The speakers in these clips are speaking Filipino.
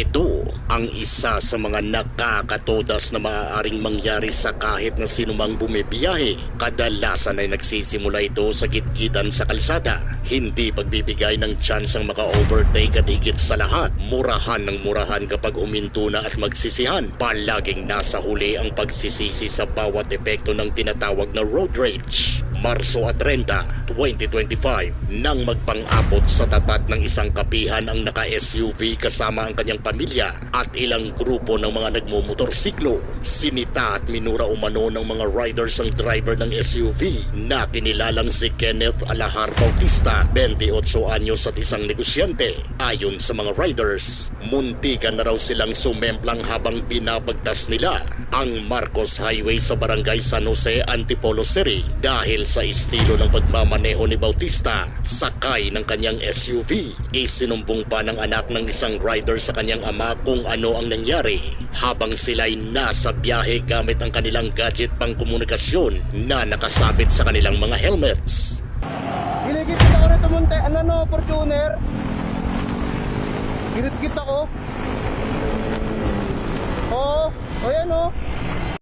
Ito ang isa sa mga nakakatodas na maaaring mangyari sa kahit na sinumang bumibiyahe. Kadalasan ay nagsisimula ito sa gitgitan sa kalsada. Hindi pagbibigay ng chance ang maka-overtake at higit sa lahat, murahan ng murahan kapag uminto na at magsisihan. Palaging nasa huli ang pagsisisi sa bawat epekto ng tinatawag na road rage. Marso at 30, 2025 nang magpang-abot sa tapat ng isang kapihan ang naka-SUV kasama ang kanyang pamilya at ilang grupo ng mga nagmumotorsiklo. Sinita at minura umano ng mga riders ang driver ng SUV na kinilalang si Kenneth Alahar Bautista, 28 anyos at isang negosyante. Ayon sa mga riders, muntikan na raw silang sumemplang habang pinapagtas nila ang Marcos Highway sa barangay San Jose, Antipolo City dahil sa estilo ng pagmamaneho ni Bautista sakay ng kanyang SUV. Isinumbong pa ng anak ng isang rider sa kanyang ama kung ano ang nangyari habang sila'y nasa biyahe gamit ang kanilang gadget pang komunikasyon na nakasabit sa kanilang mga helmets. Giligit ako rito munti, ano no, Fortuner. Gilit-git ako. Oo, o yan o.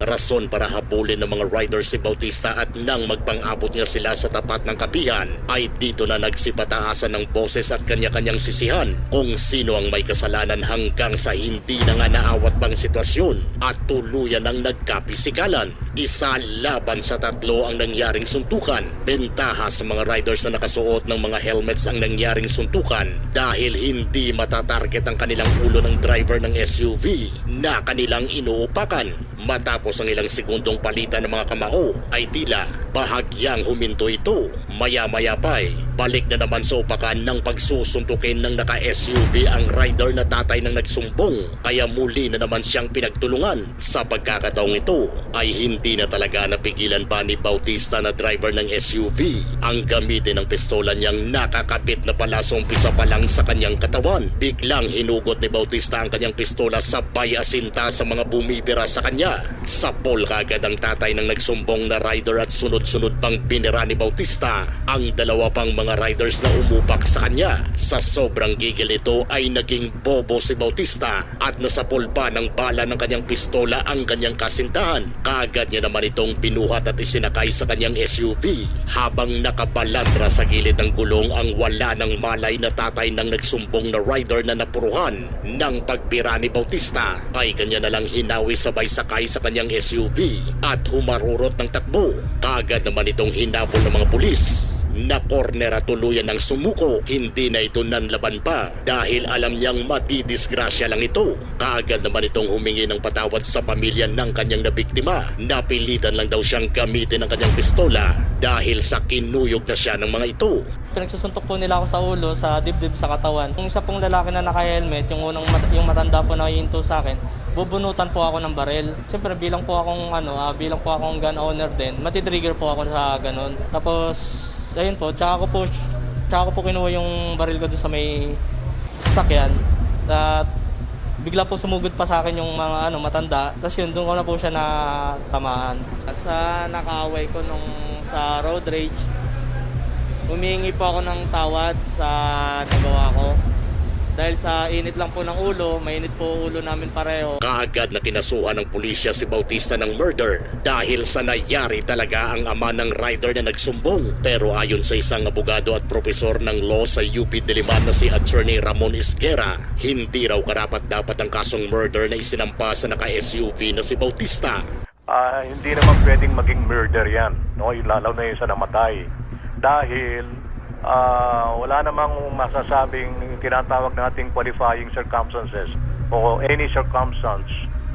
Rason para habulin ng mga riders si Bautista at nang magpang-abot niya sila sa tapat ng kapihan ay dito na nagsipataasan ng boses at kanya-kanyang sisihan kung sino ang may kasalanan hanggang sa hindi na nga naawat bang sitwasyon at tuluyan ang nagkapisikalan. Isa laban sa tatlo ang nangyaring suntukan. Bentaha sa mga riders na nakasuot ng mga helmets ang nangyaring suntukan dahil hindi matatarget ang kanilang ulo ng driver ng SUV na kanilang inuupakan. Matapos ang ilang segundong palitan ng mga kamao ay tila bahagyang huminto ito. Maya-maya pa ay balik na naman sa upakan ng pagsusuntukin ng naka-SUV ang rider na tatay ng nagsumbong kaya muli na naman siyang pinagtulungan. Sa pagkakataong ito ay hindi na talaga napigilan pa ni Bautista na driver ng SUV ang gamitin ng pistola niyang nakakapit na pala sa umpisa pa lang sa kanyang katawan. Biglang hinugot ni Bautista ang kanyang pistola sabay asinta sa mga bumibira sa kanya. Sapol kaagad ang tatay ng nagsumbong na rider at sunod-sunod pang binira ni Bautista ang dalawa pang mga riders na umupak sa kanya. Sa sobrang gigil nito ay naging bobo si Bautista at nasapol pa ng bala ng kanyang pistola ang kanyang kasintahan. Kaagad niya naman itong pinuhat at isinakay sa kanyang SUV habang nakabalandra sa gilid ng gulong ang wala ng malay na tatay ng nagsumbong na rider na napuruhan ng pagbira ni Bautista ay kanya na lang hinawi sabay sakay sa kanyang SUV at humarurot ng takbo. Kaagad naman itong hinabol ng mga pulis na corner at tuluyan ng sumuko. Hindi na ito nanlaban pa dahil alam niyang matidisgrasya lang ito. Kaagad naman itong humingi ng patawad sa pamilya ng kanyang nabiktima. Napilitan lang daw siyang gamitin ang kanyang pistola dahil sa kinuyog na siya ng mga ito. Pinagsusuntok po nila ako sa ulo, sa dibdib, sa katawan. Yung isa pong lalaki na naka-helmet, yung unang mat- yung matanda po na hinto sa akin, bubunutan po ako ng barel. Siyempre bilang po akong ano, ah, bilang po akong gun owner din, matitrigger po ako sa ganun. Tapos ayun po, tsaka ko po tsaka ko po kinuha yung baril ko doon sa may sasakyan. At bigla po sumugod pa sa akin yung mga ano matanda. Tapos yun, doon ko na po siya natamaan. Sa nakaaway ko nung sa road rage, humingi po ako ng tawad sa nagawa. Dahil sa init lang po ng ulo, mainit po ulo namin pareho. Kaagad na kinasuhan ng pulisya si Bautista ng murder dahil sa nangyari talaga ang ama ng rider na nagsumbong. Pero ayon sa isang abogado at profesor ng law sa UP Diliman na si Attorney Ramon Isguera, hindi raw karapat dapat ang kasong murder na isinampa sa naka-SUV na si Bautista. Ah, hindi naman pwedeng maging murder yan, no? Lalo na yung sa namatay. Dahil ah, wala namang masasabing tinatawag nating qualifying circumstances o any circumstance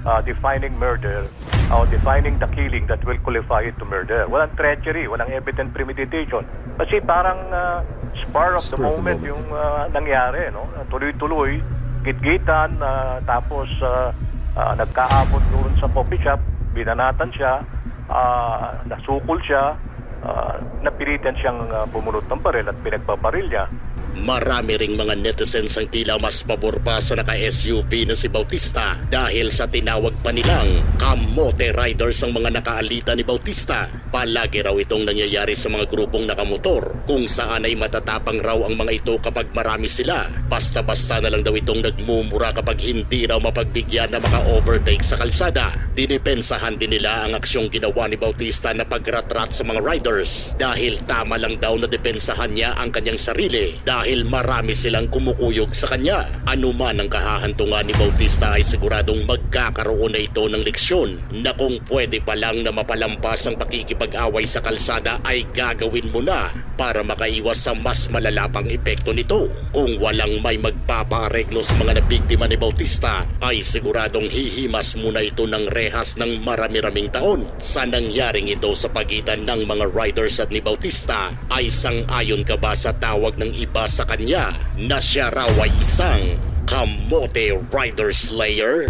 ah, defining murder o defining the killing that will qualify it to murder. Walang treachery, walang evident premeditation. Kasi parang ah, spur of the moment yung ah, nangyari, no? Tuloy-tuloy, gitgitan, ah, tapos ah, ah, nagkaabot doon sa coffee shop, binanatan siya, ah, nasukol siya, ah, napilitan siyang ah, bumunot ng baril at pinagbabaril niya. Marami ring mga netizens ang tila mas pabor pa sa naka-SUV na si Bautista dahil sa tinawag pa nilang kamote riders ang mga nakaalita ni Bautista. Palagi raw itong nangyayari sa mga grupong nakamotor kung saan ay matatapang raw ang mga ito kapag marami sila. Basta-basta na lang daw itong nagmumura kapag hindi raw mapagbigyan na maka-overtake sa kalsada. Dinipensahan din nila ang aksyong ginawa ni Bautista na pagratrat sa mga riders dahil tama lang daw na depensahan niya ang kanyang sarili dahil marami silang kumukuyog sa kanya. Ano man ang kahahantungan ni Bautista ay siguradong magkakaroon na ito ng leksyon na kung pwede pa lang na mapalampas ang pakikipag-away sa kalsada ay gagawin mo na para makaiwas sa mas malalapang epekto nito. Kung walang may magpapaareglo sa mga nabiktima ni Bautista ay siguradong hihimas muna ito ng rehas ng marami-raming taon. Sa nangyaring ito sa pagitan ng mga riders at ni Bautista ay sang-ayon ka ba sa tawag ng iba sa kanya na siya raw ay isang kamote rider slayer?